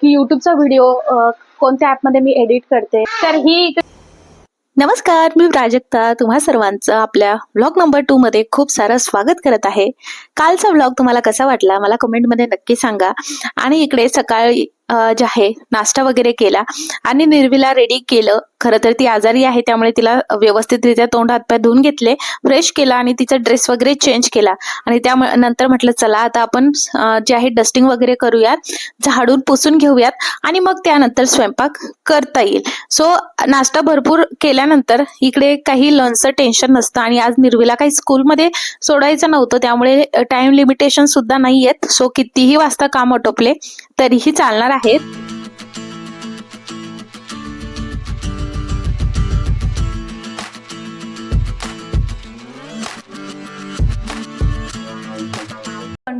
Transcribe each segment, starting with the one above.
की युट्यूबचा व्हिडिओ कोणत्या ॲपमध्ये मी एडिट करते. तर ही नमस्कार मी प्राजक्ता. तुम्हा सर्वांचं आपल्या व्लॉग नंबर टू मध्ये खूप सारं स्वागत करत आहे. कालचा व्लॉग तुम्हाला कसा वाटला? मला कमेंटमध्ये नक्की सांगा. आणि इकडे सकाळी जे आहे नाश्ता वगैरे केला आणि निर्वीला रेडी केलं. खरं तर ती आजारी आहे त्यामुळे तिला व्यवस्थितरित्या तोंड हातपाय धुवून घेतले फ्रेश केला आणि तिचा ड्रेस वगैरे चेंज केला. आणि त्या नंतर म्हटलं चला आता आपण जे आहे डस्टिंग वगैरे करूयात झाडून पुसून घेऊयात आणि मग त्यानंतर स्वयंपाक करता येईल. सो नाश्ता भरपूर केल्यानंतर इकडे काही लंचचं टेन्शन नसतं आणि आज निर्वीला काही स्कूलमध्ये सोडायचं नव्हतं त्यामुळे टाइम लिमिटेशन सुद्धा नाही आहेत सो कितीही वाजता काम आटोपले तरीही चालणार आहेत.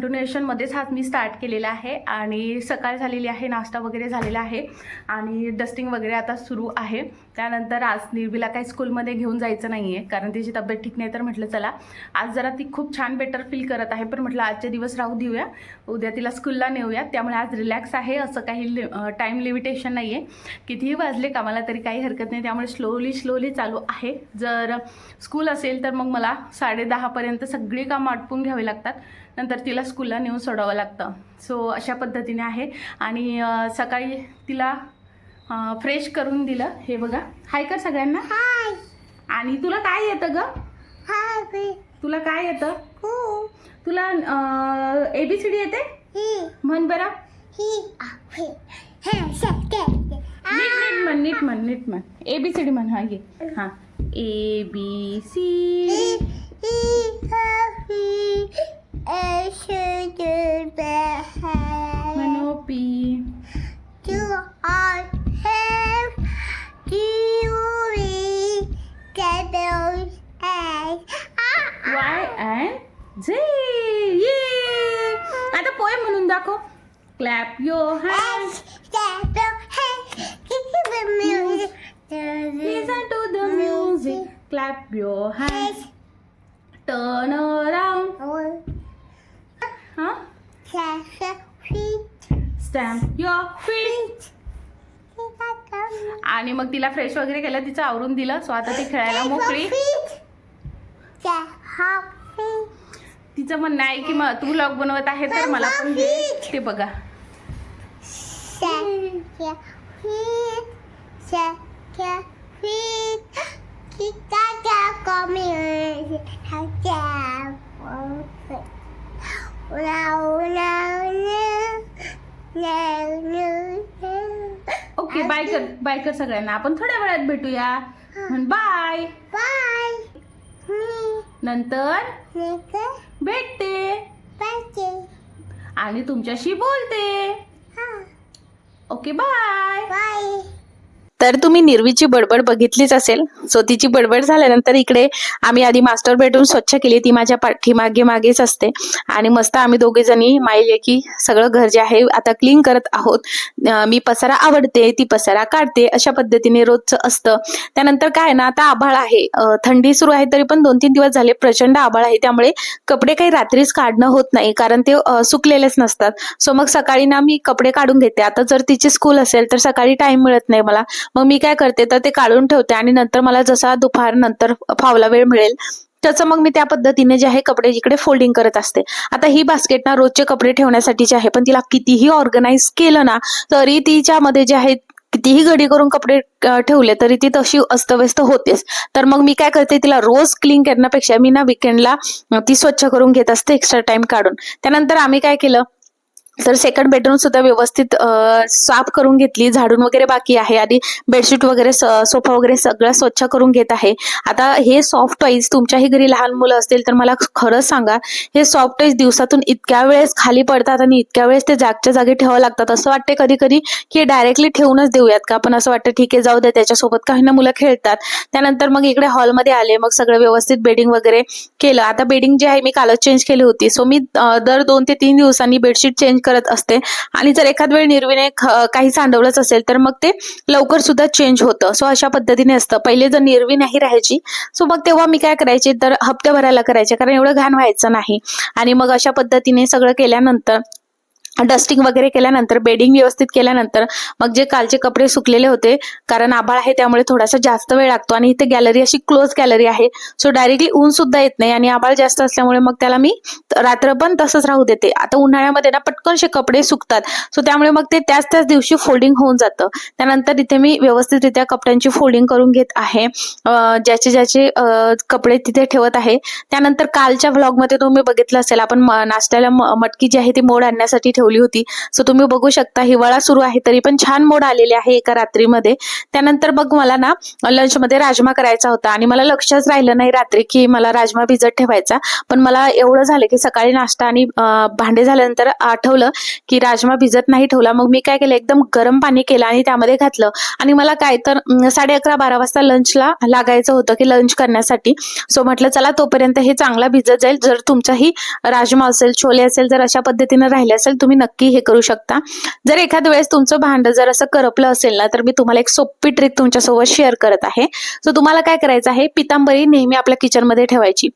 कंटिन्युएशनमध्येच हा मी स्टार्ट केलेला आहे आणि सकाळ झालेली आहे नाश्ता वगैरे झालेला आहे आणि डस्टिंग वगैरे आता सुरू आहे. त्यानंतर आज निर्वीला काही स्कूलमध्ये घेऊन जायचं नाही आहे कारण तिची तब्येत ठीक नाही तर म्हटलं चला आज जरा ती खूप छान बेटर फील करत आहे. पण म्हटलं आजचे दिवस राहू देऊया उद्या तिला स्कूलला नेऊया त्यामुळे आज रिलॅक्स आहे असं काही लि टाईम लिमिटेशन नाही आहे कितीही वाजले कामाला तरी काही हरकत नाही त्यामुळे स्लोली स्लोली चालू आहे. जर स्कूल असेल तर मग मला साडेदहापर्यंत सगळी कामं आटपून घ्यावी लागतात. नंतर तिला स्कूलला नेऊन सोडावं लागतं. सो अशा पद्धतीने आहे. आणि सकाळी तिला फ्रेश करून दिलं. हे बघा. हाय कर सगळ्यांना. हाय आणि तुला काय येतं ग? हाय तुला काय येतं? हू तुला ए बी सी डी येते? ही म्हण बरं. ही हे शक्य नीट नीट म्हण नीट म्हण नीट म्हण. ए बी सी डी म्हण. हा घे हां. A B C ही ही हवी ए शुड बे म्हणो P You are him. You we get those eggs. Why and झे ये आता पोय म्हणून दाखव clap yo hand Get the hey, give the music. Listen to the music. Clap your hands. Stamp your feet. आणि मग तिला फ्रेश वगैरे केलं तिचं आवरून दिलं. सो आता ती खेळायला मोकळी. तिचं म्हणणं आहे की मग तू ब्लॉग बनवत आहे तर मला पण ते बघा. ओके बाय कर बाय कर सगळ्यांना आपण थोड्या वेळात भेटूया. बाय. बाय. नंतर भेटते. आणि तुमच्याशी बोलते. Okay bye. बाय. तर तुम्ही निर्वीची बडबड बघितलीच असेल. सो तिची बडबड झाल्यानंतर इकडे आम्ही आधी मास्टर बेडरूम स्वच्छ केली. ती माझ्या पाठीमागे मागेच असते. आणि मस्त आम्ही दोघे जणी माहिले की सगळं घर जे आहे आता क्लीन करत आहोत. मी पसारा आवडते ती पसारा काढते अशा पद्धतीने रोजचं असतं. त्यानंतर काय आहे ना आता आभाळ आहे. थंडी सुरू आहे तरी पण दोन तीन दिवस झाले प्रचंड आभाळ आहे. त्यामुळे कपडे काही रात्रीच काढणं होत नाही कारण ते सुकलेलेच नसतात. सो मग सकाळी ना मी कपडे काढून घेते. आता जर तिची स्कूल असेल तर सकाळी टाइम मिळत नाही मला. मग मी काय करते तर ते काढून ठेवते आणि नंतर मला जसा दुपार नंतर फावला वेळ मिळेल त्याचं मग मी त्या पद्धतीने जे आहे कपडे इकडे फोल्डिंग करत असते. आता ही बास्केट ना रोजचे कपडे ठेवण्यासाठीची आहे पण तिला कितीही ऑर्गनाईज केलं ना तरी तिच्यामध्ये जे आहे कितीही घडी करून कपडे ठेवले तरी ती तशी अस्तव्यस्त होतेच. तर मग मी काय करते तिला रोज क्लीन करण्यापेक्षा मी ना विकेंडला ती स्वच्छ करून घेत असते एक्स्ट्रा टाइम काढून. त्यानंतर आम्ही काय केलं तर सेकंड बेडरूम सुद्धा व्यवस्थित साफ करून घेतली. झाडून वगैरे बाकी आहे आणि बेडशीट वगैरे स- सोफा वगैरे सगळं स्वच्छ करून घेत आहे. आता हे सॉफ्ट टॉईज तुमच्याही घरी लहान मुलं असतील तर मला खरंच सांगा हे सॉफ्ट टॉईज दिवसातून इतक्या वेळेस खाली पडतात आणि इतक्या वेळेस ते जागच्या जागी ठेवावं लागतात. असं वाटते कधी कधी की डायरेक्टली ठेवूनच देऊयात का? पण असं वाटतं ठीक आहे जाऊ द्या त्याच्यासोबत काही ना मुलं खेळतात. त्यानंतर मग इकडे हॉलमध्ये आले मग सगळं व्यवस्थित बेडिंग वगैरे केलं. आता बेडिंग जी आहे मी कालच चेंज केली होती. सो मी दर दोन ते तीन दिवसांनी बेडशीट चेंज करत असते. आणि जर एखाद वेळ निर्विने काही सांडवलंच असेल तर मग ते लवकर सुद्धा चेंज होतं. सो अशा पद्धतीने असतं. पहिले जर निर्वी नाही राहायची सो मग तेव्हा मी काय करायचे तर हप्ते भरायला करायचे. कारण एवढं घाण व्हायचं नाही. आणि मग अशा पद्धतीने सगळं केल्यानंतर डस्टिंग वगैरे केल्यानंतर बेडिंग व्यवस्थित केल्यानंतर मग जे कालचे कपडे सुकलेले होते कारण आभाळ आहे त्यामुळे थोडासा जास्त वेळ लागतो आणि इथे गॅलरी अशी क्लोज गॅलरी आहे. सो डायरेक्टली ऊन सुद्धा येत नाही आणि आभाळ जास्त असल्यामुळे मग त्याला मी रात्र पण तसंच राहू देते. आता उन्हाळ्यामध्ये ना पटकनशे कपडे सुकतात. सो त्यामुळे मग ते त्याच त्याच दिवशी फोल्डिंग होऊन जातं. त्यानंतर इथे मी व्यवस्थितरित्या कपड्यांची फोल्डिंग करून घेत आहे. ज्याचे ज्याचे कपडे तिथे ठेवत आहे. त्यानंतर कालच्या व्लॉगमध्ये तुम्ही बघितलं असेल. आपण नाश्त्याला म- मटकी जी आहे ती मोड आणण्यासाठी ठेवली होती. सो तुम्ही बघू शकता हिवाळा सुरू आहे तरी पण छान मोड आलेले आहे एका रात्रीमध्ये. त्यानंतर बघ मला ना लंचमध्ये राजमा करायचा होता. आणि मला लक्षच राहिलं नाही रात्री की मला राजमा भिजत ठेवायचा. पण मला एवढं झालं की सकाळी नाश्ता आणि भांडे झाल्यानंतर आठवलं की राजमा भिजत नाही ठेवला. मग मी काय केलं एकदम गरम पाणी केलं आणि त्यामध्ये घातलं. आणि मला काय तर साडे अकरा बारा वाजता लंचला लागायचं होतं की लंच करण्यासाठी. सो म्हटलं चला तोपर्यंत हे चांगला भिजत जाईल. जर तुमचाही राजमा असेल छोले असेल जर अशा पद्धतीने राहिले असेल तुम्ही नक्की हे करू शकता. जर एखाद्या वेळेस तुमचं भांड जर असं करपलं असेल ना तर मी तुम्हाला एक सोपी ट्रिक तुमच्यासोबत शेअर करत आहे. सो तुम्हाला काय करायचं आहे पितांबरी नेहमी आपल्या किचनमध्ये ठेवायची.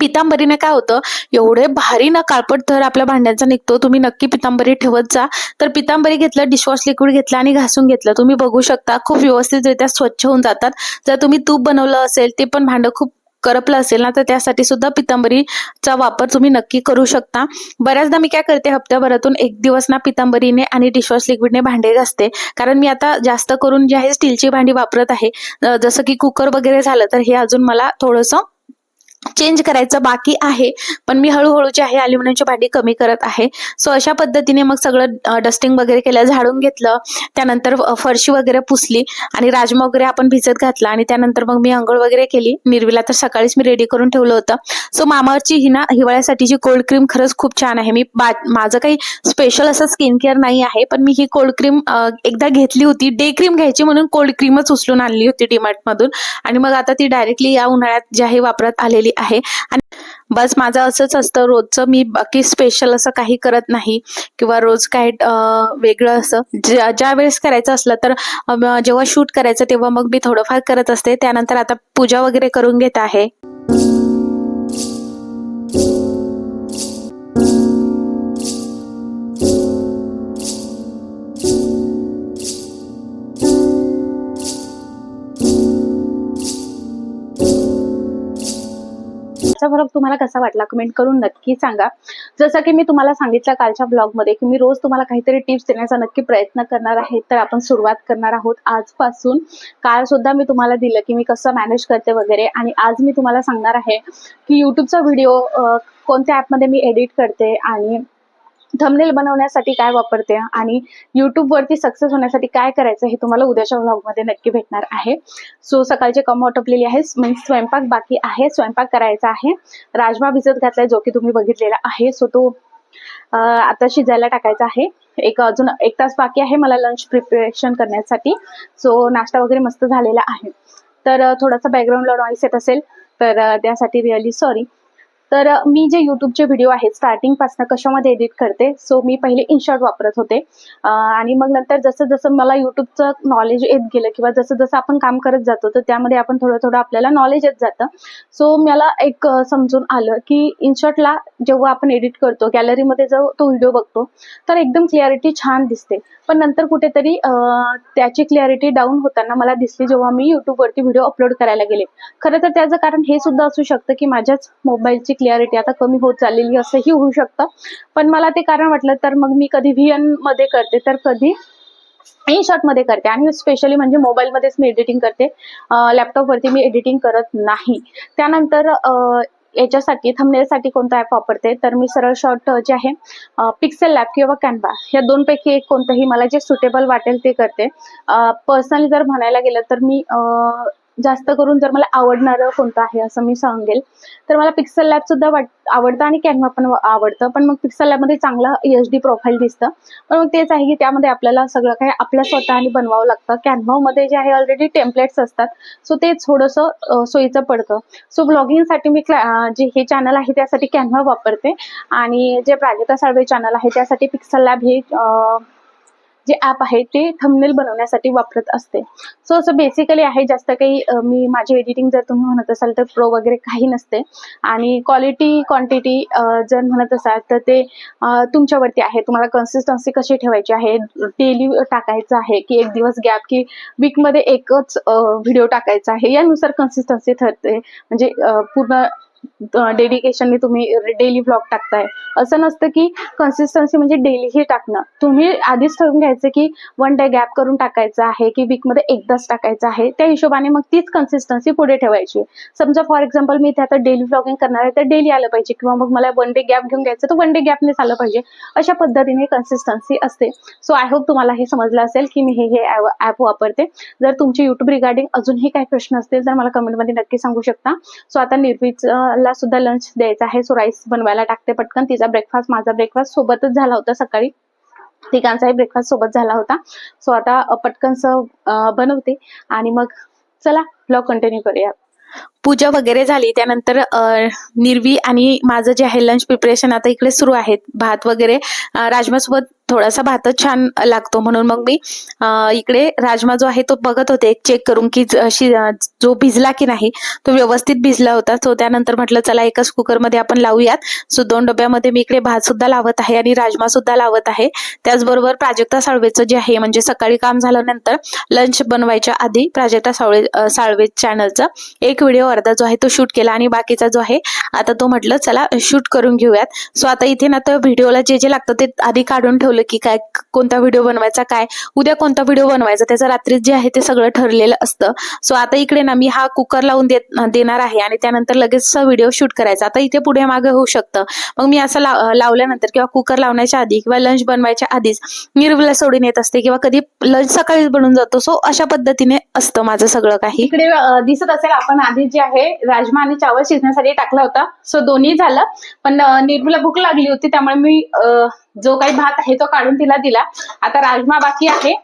पितांबरीने काय होतं एवढे भारी ना काळपट थर आपल्या भांड्यांचा निघतो तुम्ही नक्की पितांबरी ठेवत जा. तर पितांबरी घेतलं डिशवॉश लिक्विड घेतलं आणि घासून घेतलं तुम्ही बघू शकता खूप व्यवस्थितरित्या स्वच्छ होऊन जातात. जर तुम्ही तूप बनवलं असेल ते पण भांडं खूप करपलं असेल ना तर त्यासाठी सुद्धा पितांबरीचा वापर तुम्ही नक्की करू शकता. बऱ्याचदा मी काय करते हप्त्याभरातून एक दिवस ना पितांबरीने आणि डिशवॉश लिक्विडने भांडे घासते. कारण मी आता जास्त करून जे आहे स्टीलची भांडी वापरत आहे. जसं की कुकर वगैरे झालं तर हे अजून मला थोडंसं चेंज करायचं बाकी आहे. पण मी हळूहळू जे आहे अल्युमिनियमची भांडी कमी करत आहे. सो अशा पद्धतीने मग सगळं डस्टिंग वगैरे केलं झाडून घेतलं. त्यानंतर फरशी वगैरे पुसली. आणि राजमा वगैरे आपण भिजत घातला. आणि त्यानंतर मग मी आंघोळ वगैरे केली. निर्वीला तर सकाळीच मी रेडी करून ठेवलं होतं. सो मामावरची ही ना हिवाळ्यासाठी जी कोल्ड क्रीम खरंच खूप छान आहे. मी बा माझं काही स्पेशल असं स्किन केअर नाही आहे. पण मी ही कोल्ड क्रीम एकदा घेतली होती. डे क्रीम घ्यायची म्हणून कोल्ड क्रीमच उचलून आणली होती डीमार्टमधून आणि मग आता ती डायरेक्टली या उन्हाळ्यात जी आहे वापरात आलेली आहे. आणि बस माझं असंच असतं रोजचं मी बाकी स्पेशल असं काही करत नाही. किंवा रोज काय वेगळं असं. ज्या ज्या वेळेस करायचं असलं तर जेव्हा शूट करायचं तेव्हा मग मी थोडंफार करत असते. त्यानंतर आता पूजा वगैरे करून घेत आहे. याचा तुम्हाला कसा वाटला कमेंट करून नक्की सांगा. जसं की मी तुम्हाला सांगितलं कालच्या ब्लॉगमध्ये की मी रोज तुम्हाला काहीतरी टिप्स देण्याचा नक्की प्रयत्न करणार आहे तर आपण सुरुवात करणार आहोत आजपासून. काल सुद्धा मी तुम्हाला दिलं की मी कसं मॅनेज करते वगैरे आणि आज मी तुम्हाला सांगणार आहे की यूट्यूबचा व्हिडिओ कोणत्या ॲपमध्ये मी एडिट करते आणि थंबनेल बनवण्यासाठी काय वापरते आणि यूट्यूबवरती सक्सेस होण्यासाठी काय करायचं हे तुम्हाला उद्याच्या व्लॉगमध्ये नक्की भेटणार आहे. सो सकाळचे कम आटपलेली आहे म्हणजे स्वयंपाक बाकी आहे स्वयंपाक करायचा आहे. राजमा भिजत घातलाय जो की तुम्ही बघितलेला आहे. सो तो आता शिजायला टाकायचा आहे. एक अजून एक तास बाकी आहे मला लंच प्रिपरेशन करण्यासाठी. सो नाश्ता वगैरे मस्त झालेला आहे. तर थोडासा बॅकग्राऊंडला नॉईस येत असेल तर त्यासाठी रिअली सॉरी तर मी जे यूट्यूबचे व्हिडिओ आहेत स्टार्टिंगपासून कशामध्ये एडिट करते सो मी पहिले इनशॉट वापरत होते. आणि मग नंतर जसं जसं मला यूट्यूबचं नॉलेज येत गेलं किंवा जसं जसं आपण काम करत जातो तर त्यामध्ये आपण थोडं थोडं आपल्याला नॉलेज येत जातं. सो मला एक समजून आलं की इनशॉटला जेव्हा आपण एडिट करतो गॅलरीमध्ये जो तो व्हिडिओ बघतो तर एकदम क्लिअरिटी छान दिसते. पण नंतर कुठेतरी त्याची क्लिअरिटी डाऊन होताना मला दिसली जेव्हा मी यूट्यूबवरती व्हिडिओ अपलोड करायला गेले. खरं तर त्याचं कारण हे सुद्धा असू शकतं की माझ्याच मोबाईलची क्लिअरिटी आता कमी होत चाललेली असंही होऊ शकतं. पण मला ते कारण वाटलं तर मग मी कधी व्ही मध्ये करते तर कधी इनमध्ये करते. आणि स्पेशली म्हणजे मोबाईलमध्येच मी एडिटिंग करते. लॅपटॉपवरती मी एडिटिंग करत नाही. त्यानंतर याच्यासाठी थंबनेलसाठी कोणता ॲप वापरते तर मी सरळ शॉर्ट जे आहे पिक्सेल लॅब किंवा कॅनवा या दोनपैकी एक कोणतंही मला जे सुटेबल वाटेल ते करते. पर्सनली जर म्हणायला गेलं तर मी जास्त करून जर मला आवडणारं कोणतं आहे असं मी सांगेल. तर मला पिक्सल लॅब सुद्धा वाट आवडतं आणि कॅनव्हा पण आवडतं. पण मग पिक्सल लॅबमध्ये चांगलं एच डी प्रोफाईल दिसतं. पण मग तेच आहे की त्यामध्ये आपल्याला सगळं काही आपल्या स्वतःने बनवावं लागतं. कॅनव्हामध्ये जे आहे ऑलरेडी टेम्पलेट्स असतात. सो ते थोडंसं सोयीचं पडतं. सो ब्लॉगिंगसाठी मी क्ला जे हे चॅनल आहे त्यासाठी कॅनव्हा वापरते. आणि जे प्राजक्ता साळवे चॅनल आहे त्यासाठी पिक्सल लॅब हे जे ॲप आहे ते थंबनेल बनवण्यासाठी वापरत असते. सो असं बेसिकली आहे जास्त काही मी माझी एडिटिंग जर तुम्ही म्हणत असाल तर प्रो वगैरे काही नसते. आणि क्वालिटी क्वांटिटी जर म्हणत असाल तर ते तुमच्यावरती आहे. तुम्हाला कन्सिस्टन्सी कशी ठेवायची आहे? डेली टाकायचं आहे की एक दिवस गॅप की वीकमध्ये एकच व्हिडिओ टाकायचा आहे? यानुसार कन्सिस्टन्सी ठरते. म्हणजे पूर्ण डेडिकेशनने तुम्ही डेली ब्लॉग टाकताय. असं नसतं की कन्सिस्टन्सी म्हणजे डेलीही टाकणं. तुम्ही आधीच ठरवून घ्यायचं की वन डे गॅप करून टाकायचं आहे की वीकमध्ये एकदाच टाकायचं आहे त्या हिशोबाने मग तीच कन्सिस्टन्सी पुढे ठेवायची. समजा फॉर एक्झाम्पल मी इथे आता डेली ब्लॉगिंग करणार आहे तर डेली आलं पाहिजे किंवा मग मला वन डे गॅप घेऊन घ्यायचं तर वन डे गॅपनेच आलं पाहिजे. अशा पद्धतीने कन्सिस्टन्सी असते. सो आय होप तुम्हाला हे समजलं असेल की मी हे हे ॲप वापरते. जर तुमचे युट्यूब रिगार्डिंग अजूनही काही प्रश्न असतील तर मला कमेंटमध्ये नक्की सांगू शकता. सो आता ला सुद्धा लंच द्यायचा आहे. सो राईस बनवायला टाकते पटकन. तिचा ब्रेकफास्ट माझा ब्रेकफास्ट सोबतच झाला होता सकाळी. तिघांचाही ब्रेकफास्ट सोबत झाला होता. सो आता पटकन बनवते. आणि मग चला ब्लॉग कंटिन्यू करूया. पूजा वगैरे झाली त्यानंतर निर्वी आणि माझं जे आहे लंच प्रिपरेशन आता इकडे सुरू आहेत. भात वगैरे राजमासोबत थोडासा भातच छान लागतो म्हणून मग मी इकडे राजमा जो आहे तो बघत होते चेक करून की जो भिजला की नाही तो व्यवस्थित भिजला होता. सो त्यानंतर म्हटलं चला एकाच कुकरमध्ये आपण लावूयात. सो दोन डब्यामध्ये मी इकडे भात सुद्धा लावत आहे आणि राजमा सुद्धा लावत आहे. त्याचबरोबर प्राजक्ता साळवेचं जे आहे म्हणजे सकाळी काम झाल्यानंतर लंच बनवायच्या आधी प्राजक्ता साळवे साळवे चॅनलचा एक व्हिडिओ अर्धा जो आहे तो शूट केला आणि बाकीचा जो आहे आता तो म्हटलं चला शूट करून घेऊयात. सो आता इथे ना तर व्हिडिओला जे जे लागतं ते आधी काढून ठेवलं की काय कोणता व्हिडिओ बनवायचा काय? उद्या कोणता व्हिडिओ बनवायचा? त्याचं रात्री जे आहे ते सगळं ठरलेलं असतं. सो आता इकडे ना मी हा कुकर लावून देत देणार आहे आणि त्यानंतर लगेच व्हिडिओ शूट करायचा. आता इथे पुढे मागे होऊ शकतं. मग मी असं लाव- लावल्यानंतर किंवा कुकर लावण्याच्या आधी किंवा लंच बनवायच्या आधीच निर्वला सोडून येत असते किंवा कधी लंच सकाळीच बनून जातो. सो अशा पद्धतीने असतं माझं सगळं काही. इकडे दिसत असेल आपण आधी जे आहे राजमा आणि चावल शिजण्यासाठी टाकला होता. सो दोन्ही झालं. पण निर्मूला भूक लागली होती त्यामुळे मी जो काही भात आहे तो काढून तिला दिला. आता राजमा बाकी आहे.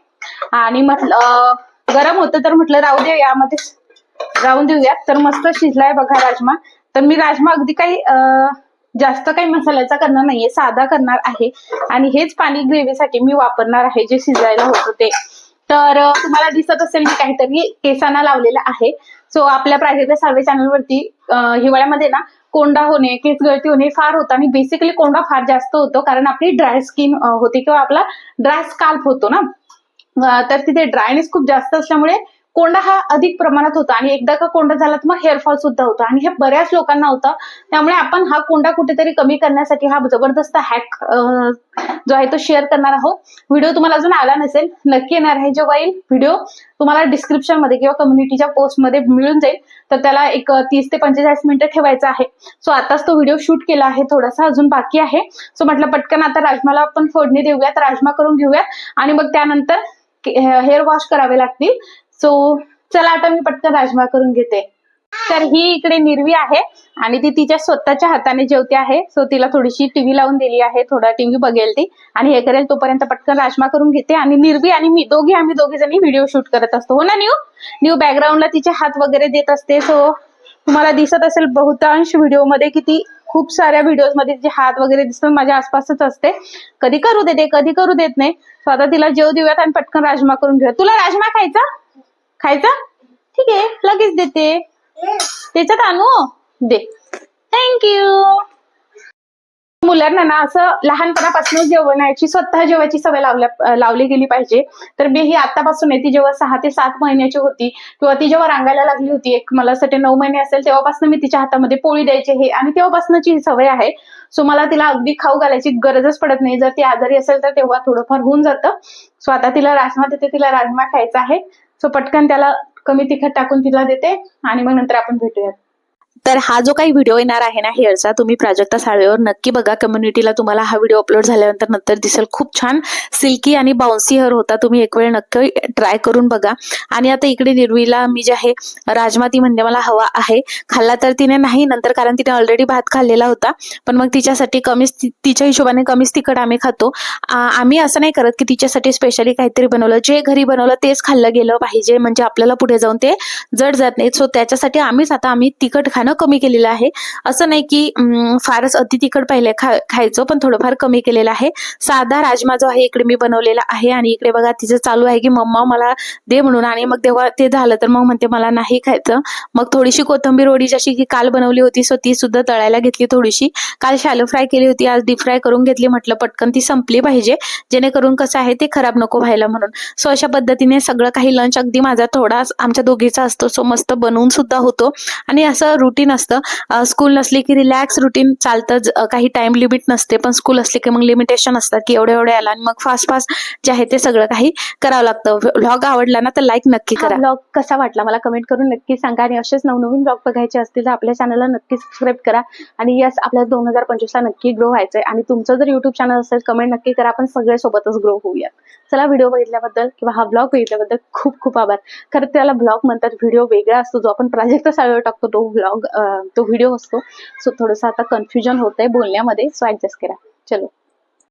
आणि म्हटलं गरम होतं तर म्हटलं राहू दे यामध्ये. राहून देऊयात. तर मस्त शिजलाय बघा राजमा. तर मी राजमा अगदी काही जास्त काही मसाल्याचा करणार नाहीये साधा करणार आहे. आणि हेच पाणी ग्रेव्हीसाठी मी वापरणार आहे जे शिजायला होतं ते. तर तुम्हाला दिसत असेल मी काहीतरी केसांना लावलेलं आहे. सो आपल्या प्राजक्ता साळवे चॅनलवरती हिवाळ्यामध्ये ना कोंडा होणे केस गळती होणे फार होतं आणि बेसिकली कोंडा फार जास्त होतो कारण आपली ड्राय स्किन होते किंवा आपला ड्राय स्काल्प होतो ना. तर तिथे ड्रायनेस खूप जास्त असल्यामुळे कोंडा हा अधिक प्रमाणात होता आणि एकदा का कोंडा झाला तर मग हेअरफॉल सुद्धा होता. आणि हे बऱ्याच लोकांना होतं. त्यामुळे आपण हा कोंडा कुठेतरी कमी करण्यासाठी हा जबरदस्त हॅक जो आहे तो शेअर करणार आहोत. व्हिडिओ तुम्हाला अजून आला नसेल नक्की येणार आहे जेव्हा येईल व्हिडिओ तुम्हाला डिस्क्रिप्शनमध्ये किंवा कम्युनिटीच्या पोस्टमध्ये मिळून जाईल. तर त्याला एक तीस ते पंचेचाळीस मिनिटं ठेवायचा आहे. सो आताच तो व्हिडिओ शूट केला आहे. थोडासा अजून बाकी आहे. सो म्हटलं पटकन आता राजमाला आपण फोडणी देऊयात राजमा करून घेऊयात. आणि मग त्यानंतर हेअर वॉश करावे लागतील. सो चला आता मी पटकन राजमा करून घेते. तर ही इकडे निर्वी आहे आणि ती तिच्या स्वतःच्या हाताने जेवते आहे. सो तिला थोडीशी टीव्ही लावून दिली आहे. थोडा टीव्ही बघेल ती. आणि हे करेल तोपर्यंत पटकन राजमा करून घेते. आणि निर्वी आणि मी दोघी आम्ही दोघी जणी व्हिडिओ शूट करत असतो. हो ना न्यू? न्यू बॅकग्राऊंडला तिचे हात वगैरे देत असते. सो तुम्हाला दिसत असेल बहुतांश व्हिडिओमध्ये की ती खूप साऱ्या व्हिडिओमध्ये तिचे हात वगैरे दिसतात. माझ्या आसपासच असते. कधी करू देते कधी करू देत नाही. सो आता तिला जेव देऊयात आणि पटकन राजमा करून घेऊयात. तुला राजमा खायचा? खायचा? ठीक आहे लगेच देते. त्याच्यात आणू? दे. थँक्यू मुलांना ना असं लहानपणापासून जेवणाची स्वतः जेवायची सवय लावल्या लावली गेली पाहिजे. तर मी ही आतापासून आहे ती जेव्हा सहा ते सात महिन्याची होती किंवा ती जेव्हा रांगायला लागली होती एक मला वाटते नऊ महिने असेल तेव्हापासून मी तिच्या हातामध्ये पोळी द्यायची हे आणि तेव्हापासूनची ही सवय आहे. सो मला तिला अगदी खाऊ घालायची गरजच पडत नाही. जर ती आजारी असेल तर तेव्हा थोडंफार होऊन जातं. सो आता तिला राजमा देते तिला राजमा खायचा आहे. सो पटकन त्याला कमी तिखट टाकून तिला देते आणि मग नंतर आपण भेटूयात. तर हा जो काही व्हिडिओ येणार आहे ना हेअरचा तुम्ही प्राजक्ता साळवेवर नक्की बघा. कम्युनिटीला तुम्हाला हा व्हिडिओ अपलोड झाल्यानंतर नंतर दिसेल. खूप छान सिल्की आणि बाउन्सी हेअर होता. तुम्ही एक वेळ नक्की ट्राय करून बघा. आणि आता इकडे निर्वीला मी जे आहे राजमा ती म्हणजे मला हवा आहे. खाल्ला तर तिने नाही नंतर कारण तिने ऑलरेडी भात खाल्लेला होता. पण मग तिच्यासाठी कमीच ति- तिच्या हिशोबाने कमीच तिखट आम्ही खातो. आम्ही असं नाही करत की तिच्यासाठी स्पेशली काहीतरी बनवलं. जे घरी बनवलं तेच खाल्लं गेलं पाहिजे. म्हणजे आपल्याला पुढे जाऊन ते जड जात नाही सो त्याच्यासाठी आम्हीच आता आम्ही तिखट खाणं कमी केलेलं आहे. असं नाही की फारच अति तिखट पहिले खा खायचो पण थोडंफार कमी केलेलं आहे. साधा राजमा जो आहे इकडे मी बनवलेला आहे आणि इकडे बघा तिचं चालू आहे की मम्मा मला दे म्हणून आणि मग तेव्हा ते झालं तर मग म्हणते मला नाही खायचं. मग थोडीशी कोथिंबीर वडी जशी की काल बनवली होती सो ती सुद्धा तळायला घेतली थोडीशी. काल शॅलो फ्राय केली होती आज डीप फ्राय करून घेतली म्हटलं पटकन ती संपली पाहिजे. जेणेकरून कसं आहे ते खराब नको व्हायला म्हणून. सो अशा पद्धतीने सगळं काही लंच अगदी माझा थोडा आमच्या दोघीचा असतो सो मस्त बनवून सुद्धा होतो. आणि असं रुटीन असतं. स्कूल नसली की रिलॅक्स रुटीन चालतं. काही टाइम लिमिट नसते. पण स्कूल असली की मग लिमिटेशन असतात की एवढे एवढे आला आणि मग फास्ट फास्ट जे आहे ते सगळं काही करावं लागतं. व्लॉग आवडला ना तर लाईक नक्की करा. व्लॉग कसा वाटला मला कमेंट करून नक्की सांगा. आणि असेच नवनवीन ब्लॉग बघायचे असतील तर आपल्या चॅनलला नक्की सबस्क्राईब करा. आणि यस आपल्या दोन हजार पंचवीसला नक्की ग्रो व्हायचंय. आणि तुमचं जर युट्यूब चॅनल असेल कमेंट नक्की करा. आपण सगळे सोबतच ग्रो होऊयात. चला व्हिडिओ बघितल्याबद्दल किंवा हा ब्लॉग बघितल्याबद्दल खूप खूप आभार. खरं त्याला ब्लॉग म्हणतात. व्हिडिओ वेगळा असतो. जो आपण प्राजक्त साळीवर टाकतो तो ब्लॉग तो व्हिडिओ असतो. सो थोडंसं आता कन्फ्युजन होतंय बोलण्यामध्ये सो ॲडजस्ट करा. चलो.